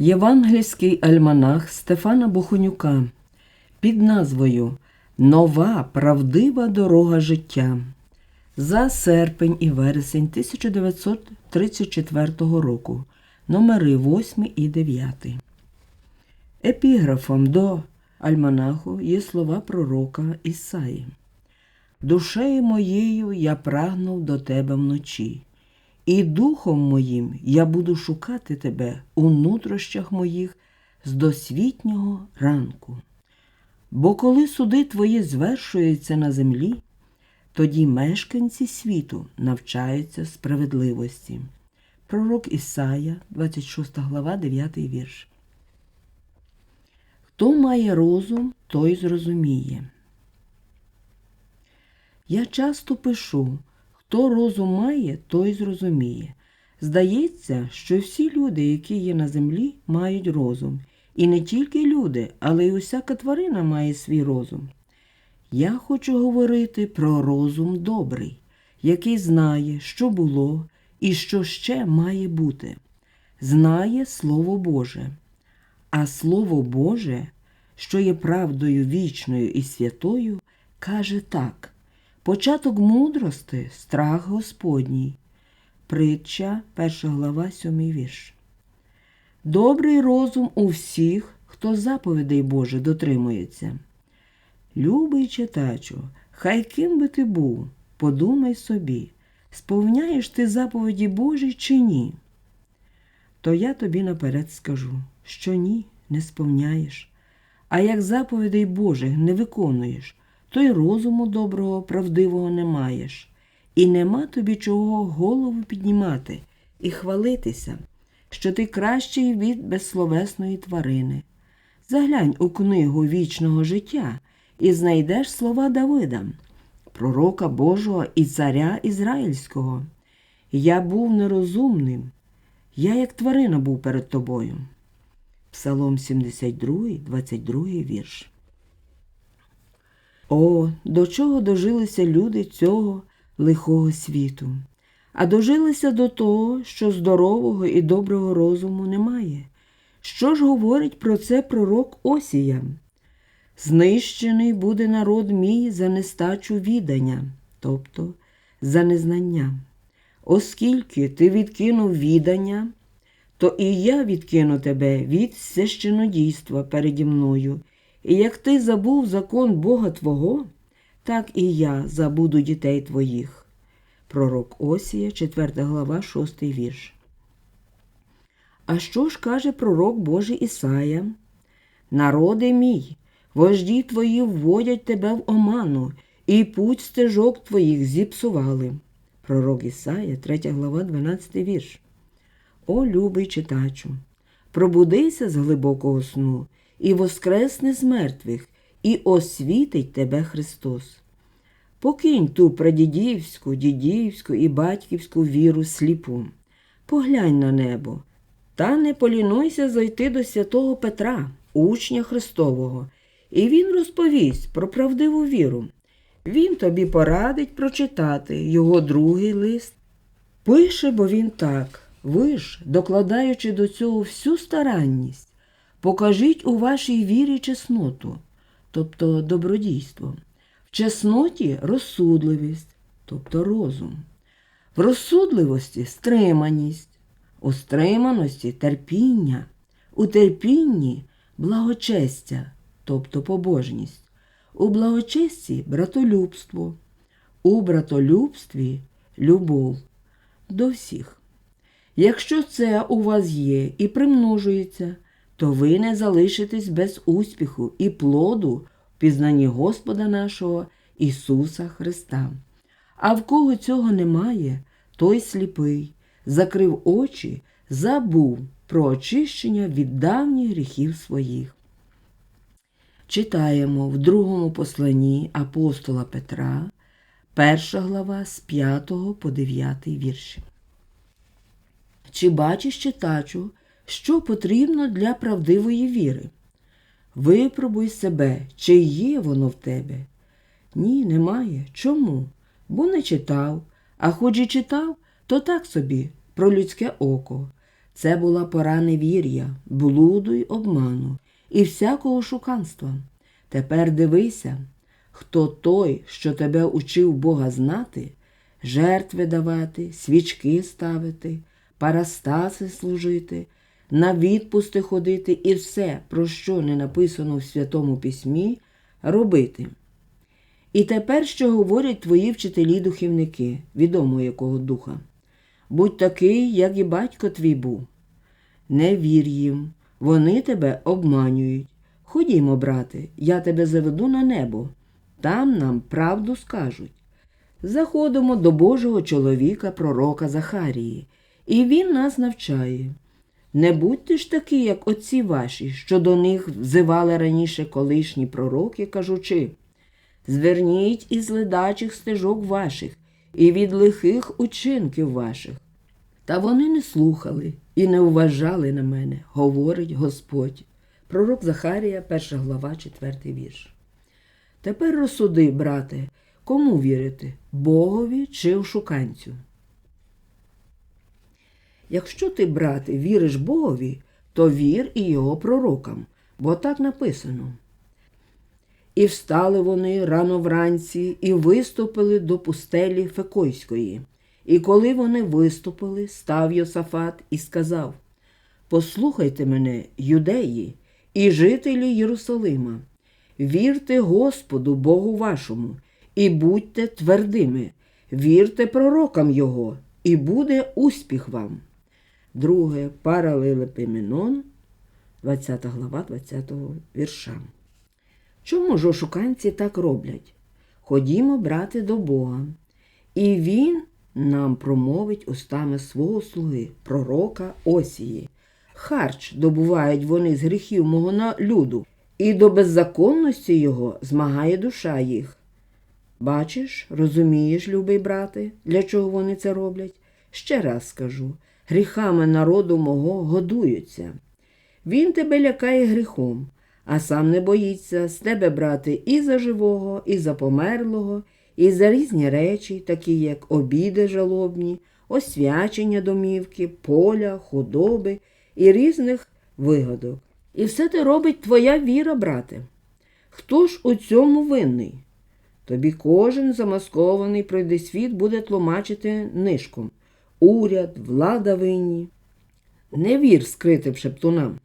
Євангельський альманах Стефана Бухонюка під назвою Нова правдива дорога життя за серпень і вересень 1934 року, номери 8 і 9. Епіграфом до альманаху є слова пророка Ісаї. Душею моєю я прагнув до тебе вночі, і духом моїм я буду шукати тебе у нутрощах моїх з досвітнього ранку. Бо коли суди твої звершуються на землі, тоді мешканці світу навчаються справедливості. Пророк Ісая, 26 глава, 9 вірш. Хто має розум, той зрозуміє. Я часто пишу, хто розум має, той зрозуміє. Здається, що всі люди, які є на землі, мають розум. І не тільки люди, але й усяка тварина має свій розум. Я хочу говорити про розум добрий, який знає, що було і що ще має бути. Знає Слово Боже. А Слово Боже, що є правдою вічною і святою, каже так: початок мудрости страх Господній. Притча, 1 глава, 7 вірш. Добрий розум у всіх, хто заповідей Боже дотримується. Любий читачу, хай ким би ти був, подумай собі, сповняєш ти заповіді Божі чи ні? То я тобі наперед скажу, що ні, не сповняєш. А як заповідей Божих не виконуєш, то й розуму доброго, правдивого не маєш, і нема тобі чого голову піднімати і хвалитися, що ти кращий від безсловесної тварини. Заглянь у книгу вічного життя і знайдеш слова Давида, пророка Божого і царя Ізраїльського. Я був нерозумним, я як тварина був перед тобою. Псалом 72, 22 вірш. О, до чого дожилися люди цього лихого світу, а дожилися до того, що здорового і доброго розуму немає. Що ж говорить про це пророк Осія? Знищений буде народ мій за нестачу відання, тобто за незнання. Оскільки ти відкинув відання, то і я відкину тебе від священодійства переді мною, і як ти забув закон Бога Твого, так і я забуду дітей твоїх. Пророк Осія, 4 глава, 6 вірш. А що ж каже пророк Божий Ісая? Народи мій, вожді твої вводять тебе в оману, і путь стежок твоїх зіпсували. Пророк Ісая, 3 глава, 12 вірш. О, любий читачу, пробудися з глибокого сну і воскресни з мертвих, і освітить тебе Христос. Покинь ту прадідівську, дідівську і батьківську віру сліпу. Поглянь на небо, та не полінуйся зайти до святого Петра, учня Христового, і він розповість про правдиву віру. Він тобі порадить прочитати його другий лист. Пише, бо він так, ви ж, докладаючи до цього всю старанність, покажіть у вашій вірі чесноту, тобто добродійство, в чесноті розсудливість, тобто розум, в розсудливості стриманість, у стриманості терпіння, у терпінні благочестя, тобто побожність, у благочесті братолюбство, у братолюбстві любов до всіх. Якщо це у вас є і примножується, то ви не залишитесь без успіху і плоду в пізнанні Господа нашого Ісуса Христа. А в кого цього немає, той сліпий, закрив очі, забув про очищення від давніх гріхів своїх. Читаємо в другому посланні апостола Петра, перша глава з 5 по 9 вірші. Чи бачиш читачу, що потрібно для правдивої віри? Випробуй себе, чи є воно в тебе. Ні, немає. Чому? Бо не читав, а хоч і читав, то так собі, про людське око. Це була пора невір'я, блуду й обману і всякого шуканства. Тепер дивися, хто той, що тебе учив Бога знати, жертви давати, свічки ставити, парастаси служити, на відпусти ходити і все, про що не написано в Святому Письмі, робити. І тепер, що говорять твої вчителі-духівники, відомо якого духа. Будь такий, як і батько твій був. Не вір їм, вони тебе обманюють. Ходімо, брате, я тебе заведу на небо, там нам правду скажуть. Заходимо до Божого чоловіка, пророка Захарії, і він нас навчає. Не будьте ж такі, як отці ваші, що до них взивали раніше колишні пророки, кажучи Зверніть із ледачих стежок ваших і від лихих учинків ваших. Та вони не слухали і не вважали на мене, говорить Господь. Пророк Захарія, 1 глава, 4 вірш. Тепер розсуди, брате, кому вірити Богові чи ошуканцю? Якщо ти, брате, віриш Богові, то вір і його пророкам, бо так написано. І встали вони рано вранці і виступили до пустелі Фекойської. І коли вони виступили, став Йосафат і сказав: Послухайте мене, юдеї і жителі Єрусалима, вірте Господу Богу вашому, і будьте твердими, вірте пророкам Його, і буде успіх вам. Друге Паралелепименон, 20 глава, 20 вірша. Чому ж ошуканці так роблять? Ходімо, брати, до Бога, і Він нам промовить устами свого слуги, пророка Осії. Харч добувають вони з гріхів мого люду, і до беззаконності його змагає душа їх. Бачиш, розумієш, любий брате, для чого вони це роблять? Ще раз скажу гріхами народу мого годуються. Він тебе лякає гріхом, а сам не боїться з тебе брати і за живого, і за померлого, і за різні речі, такі як обіди жалобні, освячення домівки, поля, худоби і різних вигадок. І все це робить твоя віра, брате. Хто ж у цьому винний? Тобі кожен замаскований пройде світ буде тлумачити нишком. Уряд, влада винні. Не вір скритим шептунам.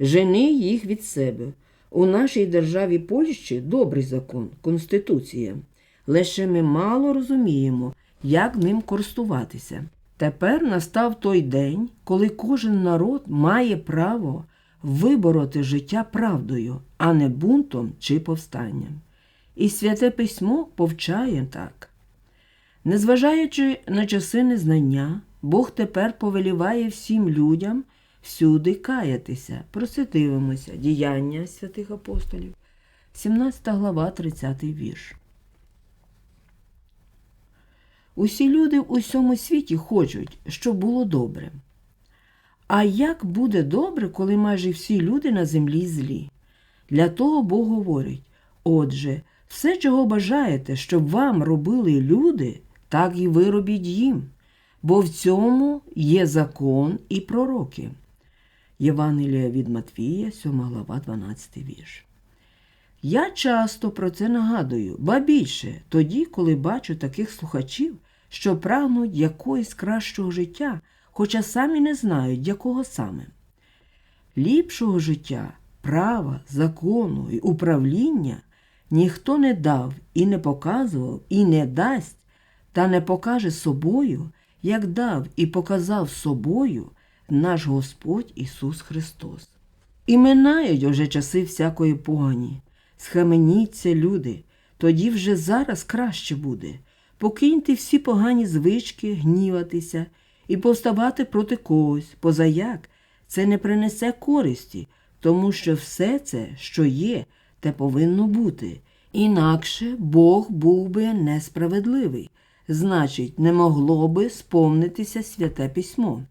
Жени їх від себе. У нашій державі Польщі добрий закон, конституція. Лише ми мало розуміємо, як ним користуватися. Тепер настав той день, коли кожен народ має право вибороти життя правдою, а не бунтом чи повстанням. І святе письмо повчає так. Незважаючи на часи незнання, Бог тепер повеліває всім людям всюди каятися. Проситивимося діяння святих апостолів, 17 глава, 30 вірш. Усі люди в усьому світі хочуть, щоб було добре. А як буде добре, коли майже всі люди на землі злі? Для того Бог говорить: отже, все, чого бажаєте, щоб вам робили люди, так і ви робіть їм, бо в цьому є закон і пророки. Євангелія від Матвія, 7 глава, 12 вірш. Я часто про це нагадую, ба більше тоді, коли бачу таких слухачів, що прагнуть якогось кращого життя, хоча самі не знають, якого саме. Ліпшого життя, права, закону і управління ніхто не дав і не показував, і не дасть, та не покаже собою, як дав і показав собою наш Господь Ісус Христос. І минають уже часи всякої погані. Схаменіться, люди, тоді вже зараз краще буде. Покиньте всі погані звички, гніватися і повставати проти когось, позаяк це не принесе користі, тому що все це, що є, те повинно бути. Інакше Бог був би несправедливий, значить, не могло би сповнитися святе письмо.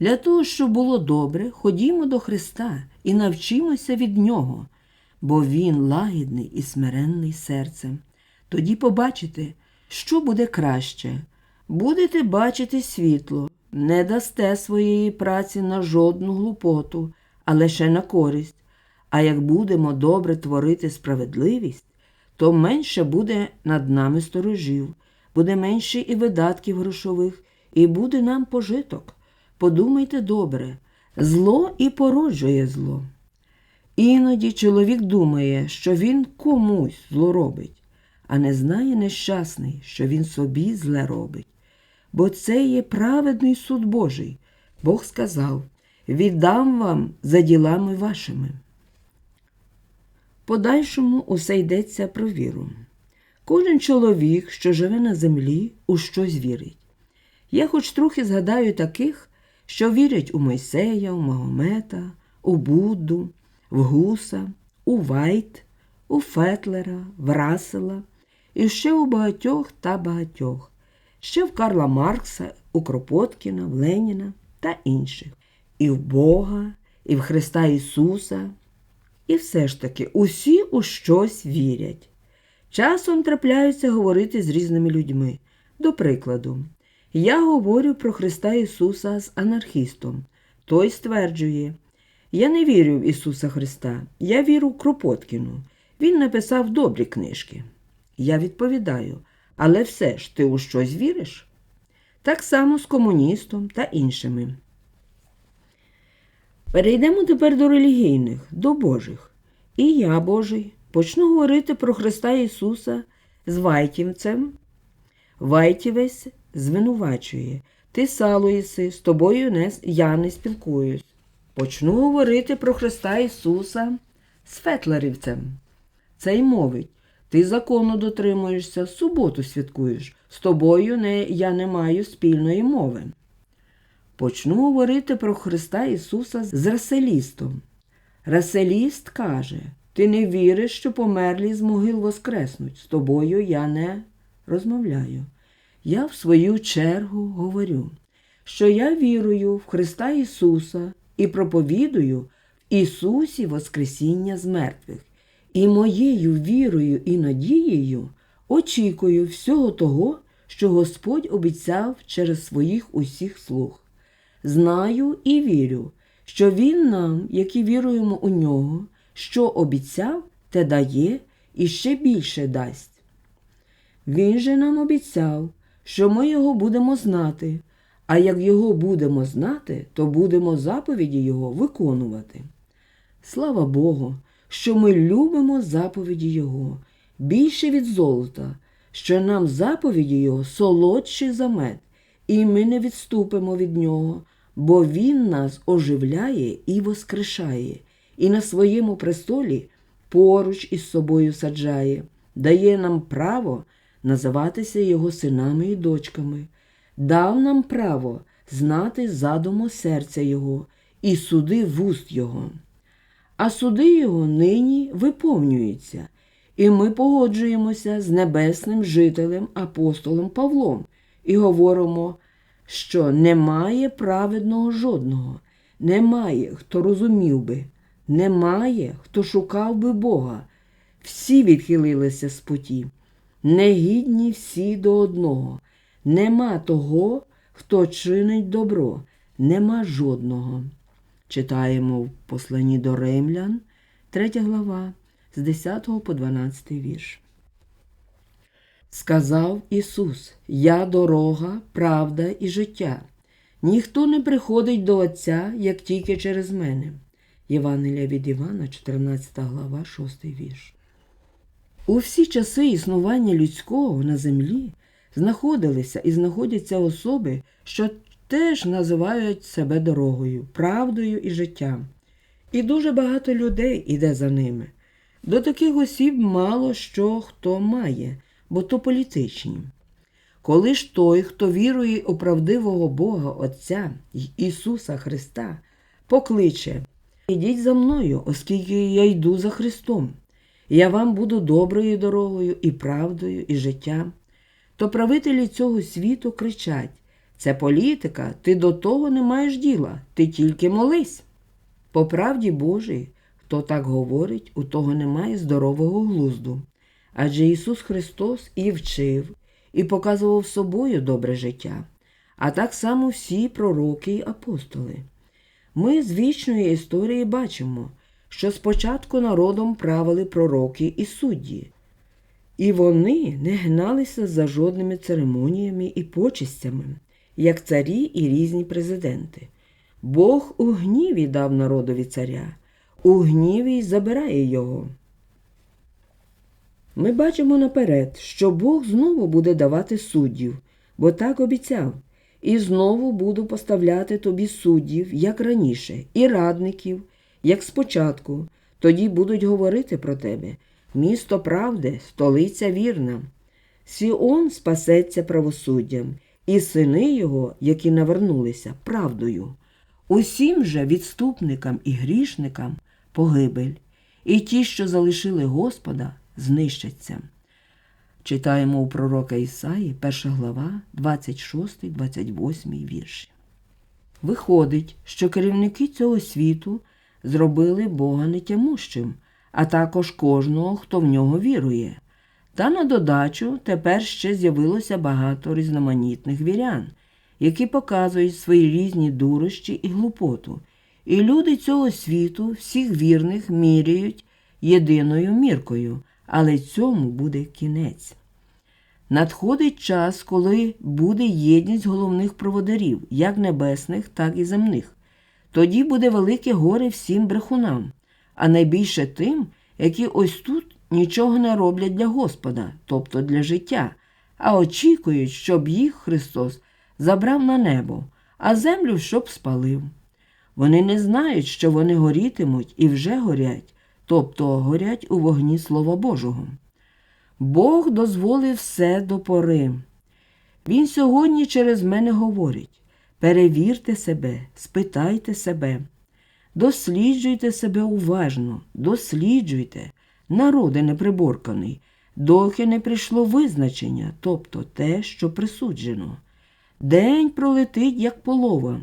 Для того, щоб було добре, ходімо до Христа і навчимося від Нього, бо Він лагідний і смиренний серцем. Тоді побачите, що буде краще. Будете бачити світло, не дасте своєї праці на жодну глупоту, а лише на користь. А як будемо добре творити справедливість, то менше буде над нами сторожів, буде менше і видатків грошових, і буде нам пожиток. Подумайте добре, зло і породжує зло. Іноді чоловік думає, що він комусь зло робить, а не знає нещасний, що він собі зле робить. Бо це є праведний суд Божий. Бог сказав: віддам вам за ділами вашими. Подальшому усе йдеться про віру. Кожен чоловік, що живе на землі, у щось вірить. Я хоч трохи згадаю таких, що вірять у Мойсея, у Магомета, у Будду, в Гуса, у Вайт, у Фетлера, в Рассела і ще у багатьох та багатьох, ще в Карла Маркса, у Кропоткіна, в Леніна та інших, і в Бога, і в Христа Ісуса. І все ж таки усі у щось вірять. Часом трапляються говорити з різними людьми. До прикладу, я говорю про Христа Ісуса з анархістом. Той стверджує, я не вірю в Ісуса Христа, я вірю Кропоткіну. Він написав добрі книжки. Я відповідаю, але все ж ти у щось віриш? Так само з комуністом та іншими. Перейдемо тепер до релігійних, до Божих. І я, Божий, почну говорити про Христа Ісуса з Вайтівцем. Вайтівець звинувачує. Ти сало єси, з тобою не, я не спілкуюсь. Почну говорити про Христа Ісуса з Фетлерівцем. Цей мовить. Ти закону дотримуєшся, суботу святкуєш. З тобою не, я не маю спільної мови. Почну говорити про Христа Ісуса з Раселістом. Раселіст каже: Ти не віриш, що померлі з могил воскреснуть. З тобою я не розмовляю. Я в свою чергу говорю, що я вірую в Христа Ісуса і проповідую в Ісусі Воскресіння з мертвих. І моєю вірою і надією очікую всього того, що Господь обіцяв через своїх усіх слуг. Знаю і вірю, що Він нам, які віруємо у нього, що обіцяв, те дає і ще більше дасть. Він же нам обіцяв, що ми його будемо знати, а як його будемо знати, то будемо заповіді Його виконувати. Слава Богу, що ми любимо заповіді Його більше від золота, що нам заповіді Його солодші за мед, і ми не відступимо від Нього, бо Він нас оживляє і воскрешає, і на своєму престолі поруч із собою саджає, дає нам право називатися Його синами і дочками, дав нам право знати задуму серця Його і суди вуст Його. А суди Його нині виповнюються, і ми погоджуємося з небесним жителем апостолом Павлом і говоримо, що немає праведного жодного, немає, хто розумів би, немає, хто шукав би Бога. Всі відхилилися з путі, негідні всі до одного. Нема того, хто чинить добро, нема жодного. Читаємо в посланні до Римлян, 3 глава, з 10 по 12 вірш. Сказав Ісус: Я дорога, правда і життя. Ніхто не приходить до Отця, як тільки через мене. Євангелія від Івана, 14 глава, 6 вірш. У всі часи існування людського на землі знаходилися і знаходяться особи, що теж називають себе дорогою, правдою і життям. І дуже багато людей іде за ними. До таких осіб мало що хто має, бо то політичні. Коли ж той, хто вірує у правдивого Бога Отця Ісуса Христа, покличе Ідіть за мною, оскільки я йду за Христом, я вам буду доброю дорогою і правдою, і життям, то правителі цього світу кричать це політика, ти до того не маєш діла, ти тільки молись. По правді Божій, хто так говорить, у того немає здорового глузду. Адже Ісус Христос і вчив, і показував собою добре життя. а так само всі пророки й апостоли. Ми з вічної історії бачимо, що спочатку народом правили пророки і судді, і вони не гналися за жодними церемоніями і почестями, як царі і різні президенти. Бог у гніві дав народові царя, у гніві й забирає його. Ми бачимо наперед, що Бог знову буде давати суддів, бо так обіцяв, і знову буду поставляти тобі суддів, як раніше, і радників, як спочатку. Тоді будуть говорити про тебе місто правди, столиця вірна. Сіон спасеться правосуддям, і сини його, які навернулися, правдою. Усім же відступникам і грішникам погибель, і ті, що залишили Господа, знищаться. Читаємо у пророка Ісаї, 1 глава, 26-28 вірші. Виходить, що керівники цього світу зробили Бога нетямущим, а також кожного, хто в нього вірує. Та на додачу тепер ще з'явилося багато різноманітних вірян, які показують свої різні дурощі і глупоту. І люди цього світу всіх вірних міряють єдиною міркою, але цьому буде кінець. Надходить час, коли буде єдність головних проводарів, як небесних, так і земних. Тоді буде велике горе всім брехунам, а найбільше тим, які ось тут нічого не роблять для Господа, тобто для життя, а очікують, щоб їх Христос забрав на небо, а землю щоб спалив. Вони не знають, що вони горітимуть і вже горять, тобто горять у вогні Слова Божого. Бог дозволив все до пори. Він сьогодні через мене говорить перевірте себе, спитайте себе, досліджуйте себе уважно, досліджуйте, народи неприборканий, доки не прийшло визначення, тобто те, що присуджено. День пролетить, як полова,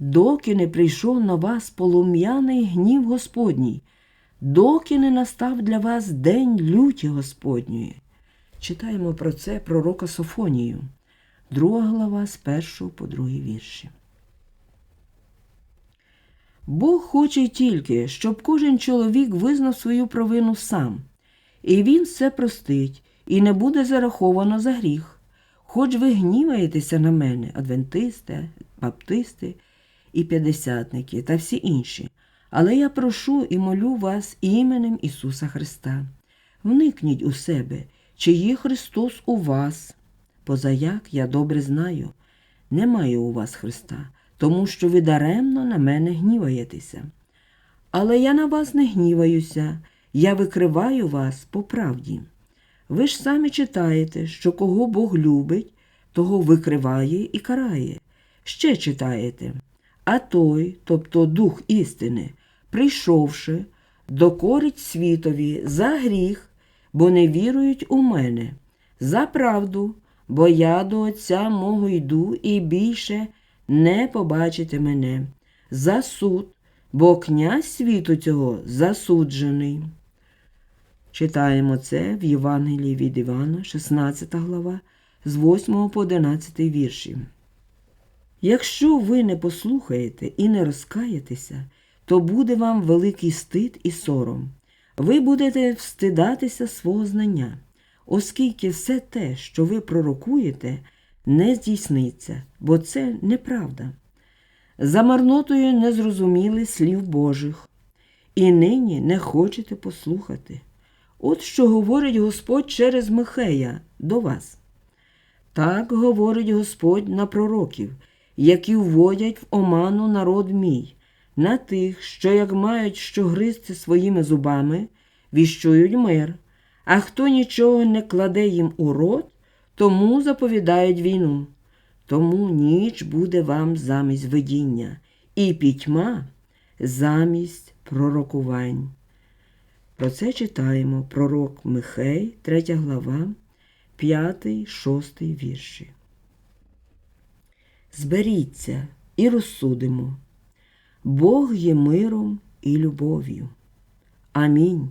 доки не прийшов на вас полум'яний гнів Господній, доки не настав для вас день люті Господньої. Читаємо про це пророка Софонію, друга глава з першого по другий вірші. Бог хоче тільки, щоб кожен чоловік визнав свою провину сам, і він все простить, і не буде зараховано за гріх. Хоч ви гніваєтеся на мене, адвентисти, баптисти і п'ятдесятники та всі інші, але я прошу і молю вас іменем Ісуса Христа. Вникніть у себе, чи є Христос у вас, позаяк я добре знаю, немає у вас Христа, тому що ви даремно на мене гніваєтеся. Але я на вас не гніваюся, я викриваю вас по правді. Ви ж самі читаєте, що кого Бог любить, того викриває і карає. Ще читаєте. А той, тобто Дух істини, прийшовши, докорить світові за гріх, бо не вірують у мене, за правду, бо я до Отця мого йду і більше не побачите мене, за суд, бо князь світу цього засуджений. Читаємо це в Євангелії від Івана, 16 глава, з 8 по 11 вірші. Якщо ви не послухаєте і не розкаєтеся, то буде вам великий стид і сором. Ви будете встидатися свого знання, оскільки все те, що ви пророкуєте, не здійсниться, бо це неправда. За марнотою не зрозуміли слів Божих, і нині не хочете послухати. От що говорить Господь через Михея до вас. Так говорить Господь на пророків, які вводять в оману народ мій, на тих, що, як мають що гризти своїми зубами, віщують мир, а хто нічого не кладе їм у рот, тому заповідають війну. Тому ніч буде вам замість видіння, і пітьма замість пророкувань. Про це читаємо пророк Михей, 3 глава, 5, 6 вірші. Зберіться і розсудимо. Бог є миром і любов'ю. Амінь.